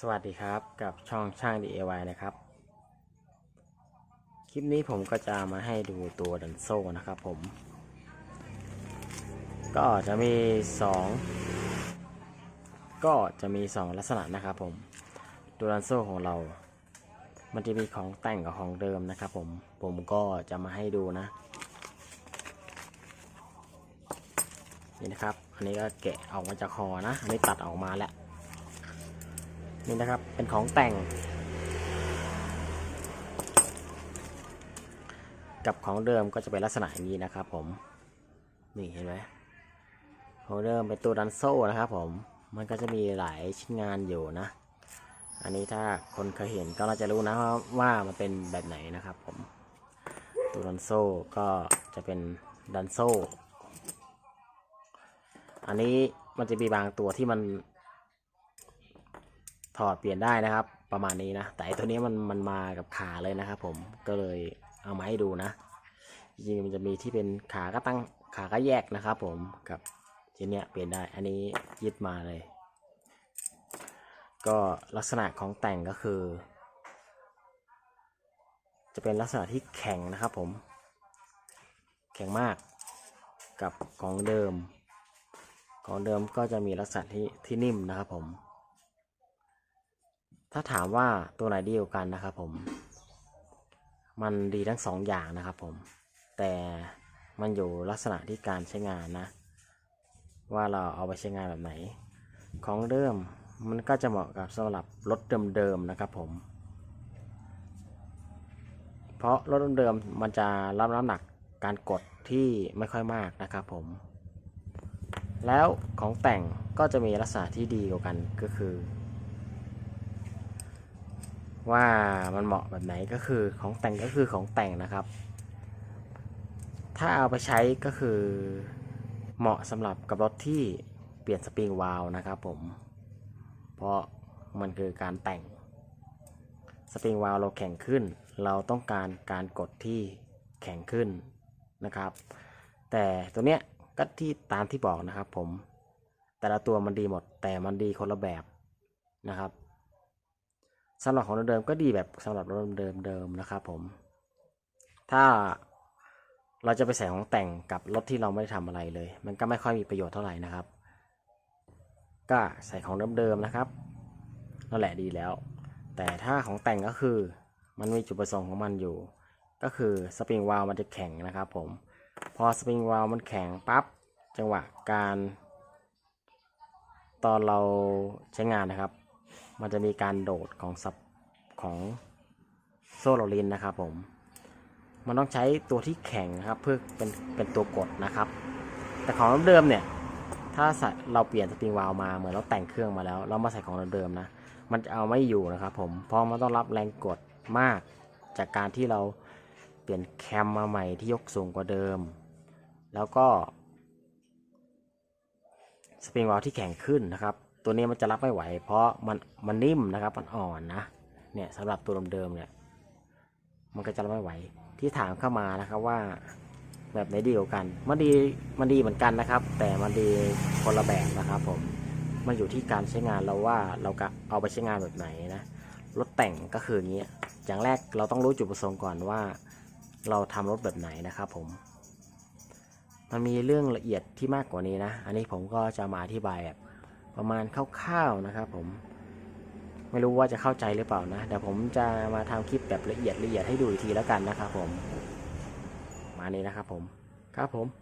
สวัสดีครับกับช่องช่าง DIY นะครับ คลิปนี้ผมก็จะมาให้ดูตัวดันโซ่นะครับผม ก็จะมี 2 ก็จะมี 2 ลักษณะนะครับผม ตัวดันโซ่ของเรา มันจะมีของแต่งกับของเดิมนะครับผม ผมก็จะมาให้ดูนะ นี่นะครับ อันนี้ก็แกะออกมาจากคอนะ อันนี้ตัดออกมาแล้ว นี่นะครับ เป็นของแต่ง กับของเดิมก็จะเป็นลักษณะอย่างนี้นะครับ ผม นี่เห็นไหมของเดิมเป็นตัวดันโซ่นะครับ ผม มันก็จะมีหลายชิ้นงานอยู่นะ อันนี้ถ้าคนเคยเห็นก็น่าจะรู้นะว่าว่ามันเป็นแบบไหนนะครับ ผม ตัวดันโซ่ก็จะเป็นดันโซ่ อันนี้มันจะมีบางตัวที่มัน ถอดเปลี่ยนได้นะครับ ประมาณนี้นะ แต่ตัวนี้มันมันมากับขาเลยนะครับผมก็เลยเอามาให้ดูนะ จริงๆมันจะมีที่เป็นขาก็ตั้งขาก็แยกนะครับ ผมกับชิ้นเนี้ยเปลี่ยนได้อันนี้ยึดมาเลย ก็ลักษณะของแต่งก็คือ จะเป็นลักษณะที่แข็งนะครับผม แข็งมากกับของเดิม ของเดิมก็จะมีลักษณะที่ที่นิ่มนะครับผม ถ้าถามว่าตัวไหนดีกว่ากันนะครับผม มันดีทั้งสองอย่างนะครับผม แต่มันอยู่ลักษณะที่การใช้งานนะ ว่าเราเอาไปใช้งานแบบไหน ของเดิมมันก็จะเหมาะกับสำหรับรถเดิมๆนะครับผม เพราะรถเดิมๆมันจะรับน้ำหนักการกดที่ไม่ค่อยมากนะครับผม แล้วของแต่งก็จะมีลักษณะที่ดีกว่ากันก็คือ ว่ามันเหมาะแบบไหนก็คือของแต่งก็คือของแต่งนะครับ ถ้าเอาไปใช้ก็คือเหมาะสำหรับกับรถที่เปลี่ยนสปริงวาลวนะครับผม เพราะมันคือการแต่งสปริงวาลวเราแข็งขึ้น เราต้องการการกดที่แข็งขึ้นนะครับ แต่ตัวเนี้ยก็ที่ตามที่บอกนะครับผมแต่ละตัวมันดีหมดแต่มันดีคนละแบบนะครับ สำหรับของเดิมๆก็ดีแบบสำหรับรถเดิมๆนะครับผม ถ้าเราจะไปใส่ของแต่งกับรถที่เราไม่ได้ทำอะไรเลย มันก็ไม่ค่อยมีประโยชน์เท่าไหร่นะครับ ก็ใส่ของเดิมๆนะครับนั่นแหละดีแล้ว แต่ถ้าของแต่งก็คือมันมีจุดประสงค์ของมันอยู่ ก็คือสปริงวาลวมันจะแข็งนะครับผม พอสปริงวาลวมันแข็งปั๊บจังหวะการ ตอนเราใช้งานนะครับ มันจะมีการโดดของซับของโซ่โรลินนะครับผม มันต้องใช้ตัวที่แข็งนะครับเพื่อเป็นเป็นตัวกดนะครับ แต่ของเดิมเนี่ยถ้าใส่เราเปลี่ยนสปริงวาลวมาเหมือนเราแต่งเครื่องมาแล้ว เรามาใส่ของเดิมนะ มันจะเอาไม่อยู่นะครับผม เพราะมันต้องรับแรงกดมากจากการที่เราเปลี่ยนแคมมาใหม่ที่ยกสูงกว่าเดิม แล้วก็สปริงวาลวที่แข็งขึ้นนะครับ ตัวนี้มันจะรับไม่ไหว เพราะมันมันนิ่มนะครับมันอ่อนนะเนี่ยสำหรับตัวเดิมๆเนี่ยมันก็จะรับไม่ไหว ที่ถามเข้ามานะครับว่าแบบไหนดีกว่ากัน มันดีมันดีเหมือนกันนะครับ แต่มันดีคนละแบบนะครับผมมันอยู่ที่การใช้งานเราว่าเราก็เอาไปใช้งานแบบไหนนะรถแต่งก็คืออย่างนี้อย่างแรกเราต้องรู้จุดประสงค์ก่อนว่า เราทำรถแบบไหนนะครับผม มันมีเรื่องละเอียดที่มากกว่านี้นะ อันนี้ผมก็จะมาอธิบายแบบ ประมาณคร่าวๆนะครับผมไม่รู้ว่าจะเข้าใจหรือเปล่านะเดี๋ยวผมจะมาทำคลิปแบบละเอียดละเอียดให้ดูอีกทีแล้วกันนะครับผม มานี้นะครับผม ครับผม